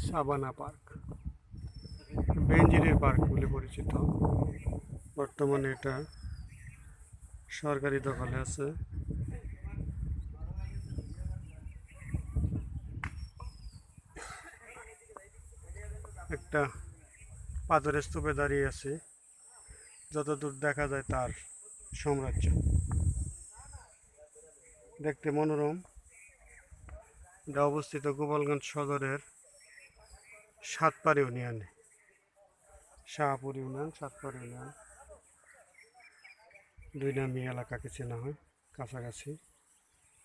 Shabana park, বেঞ্জিরের park বলে পরিচিত। বর্তমানে এটা সরকারি দখলে আছে। একটা পাথরের স্তূপে দাঁড়িয়ে আছে। যতদূর দেখা যায় তার সাম্রাজ্য। দেখতে মনোরম। এটা অবস্থিত গোপালগঞ্জ সদরের সাতপার ইউনিয়নে। Shahpur union Satpar union. দুই নামি এলাকাকে চেনা হয়, কাছাকাছি।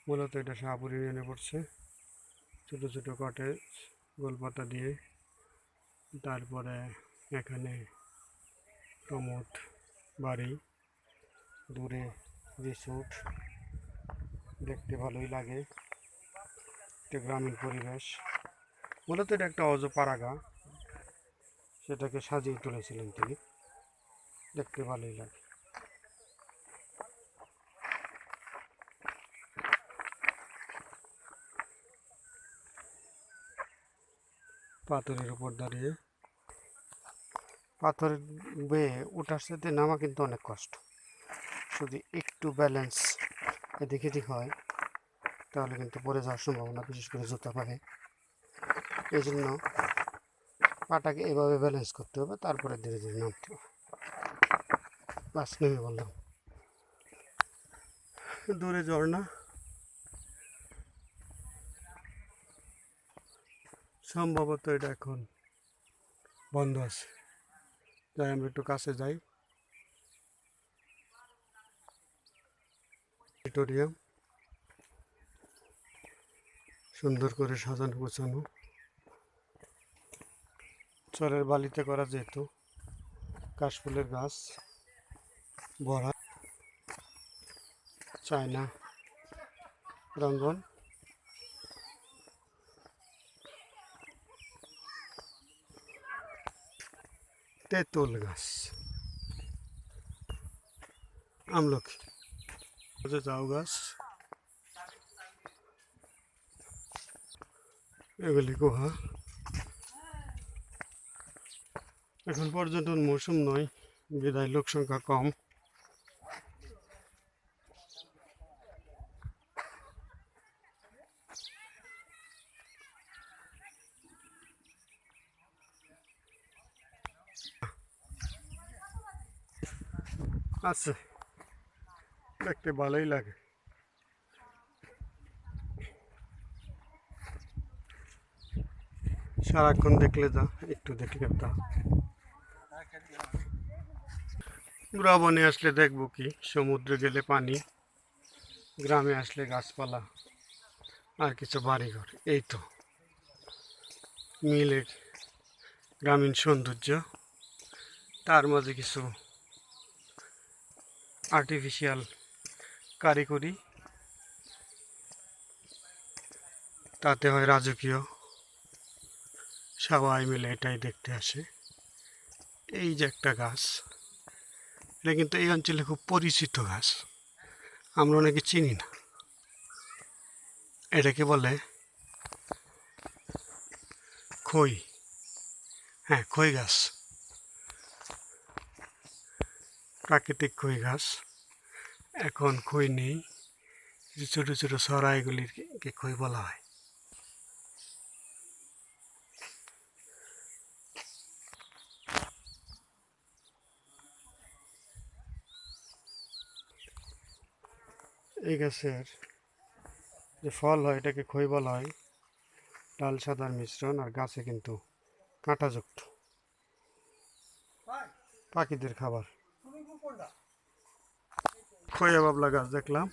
মূলত এটা শাহপুর ইউনিয়নে পড়ছে। ছোটো ছোটো কটেজ গোলপাতা দিয়ে। তারপরে এখানে প্রমোদ বাড়ি। দূরে রিসোর্ট। দেখতে ভালোই লাগে। একটা গ্রামীণ পরিবেশ। মূলত এটা একটা অজপাড়াগা। সেটাকে সাজিয়ে তুলেছিলেন তিনি। দেখতে ভালোই লাগে। পাথরের উপর দাঁড়িয়ে পাথরের বেয়ে ওঠার সাথে নামা কিন্তু অনেক কষ্ট। যদি একটু ব্যালেন্স এদিক হয়। তাহলে কিন্তু পড়ে যাওয়ার সম্ভাবনা বিশেষ করে জুতা পায়ে এই জন্য পাটাকে এভাবে ব্যালেন্স করতে হবে, তারপরে ধীরে ধীরে নামতে হবে। বাস, নেমে বললাম দূরে ঝর্ণা। সম্ভবত এটা এখন বন্ধ আছে। যাই, আমরা একটু কাছে যাই। অডিটোরিয়াম সুন্দর করে সাজানো গোছানো। চরের বালিতে করা যেহেতু কাশফুলের গাছ ভরা চায়না রঙ্গন তেঁতুল গাছ আমলকি জাউ গাছ। এগুলি গুহা। এখন পর্যটন মৌসুম নয় বিদায় লোক সংখ্যা কম। আছে। দেখতে ভালোই লাগে। সারাক্ষণ দেখলে যা, একটু দেখলে তা গ্রাবণে আসলে দেখব কি, সমুদ্রে গেলে পানি, গ্রামে আসলে গাছপালা, আর কিছু বাড়িঘর, এই তো। মিলে গ্রামীণ সৌন্দর্য, তার মাঝে কিছু আর্টিফিশিয়াল কারিগরি, তাতে হয় রাজকীয় সবাই মিলে এটাই দেখতে আসে। এই যে একটা গাছ, এটা কিন্তু এই অঞ্চলে খুব পরিচিত গাছ, আমরা অনেকে চিনি না। এটাকে বলে খই। হ্যাঁ খই গাছ। প্রাকৃতিক খই গাছ। এখন খই নেই ছোটো ছোটো সরাইগুলিকে খই বলা হয়। গাছের যে ফল হয়, এটাকে খই বলা হয়, ডাল, সাদার মিশ্রণ আর গাছে কিন্তু কাঁটাযুক্ত। পাখিদের খাবার। খয়া বাবলা গাছ দেখলাম।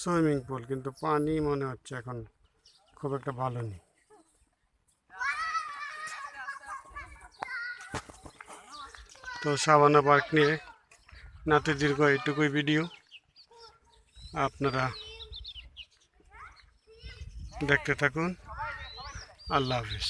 সুইমিং পুল, কিন্তু পানি মনে হচ্ছে এখন খুব একটা ভালো নেই। তো সাবানা পার্ক নিয়ে নাতে দীর্ঘ এইটুকুই ভিডিও। আপনারা দেখতে থাকুন। আল্লাহ হাফিজ।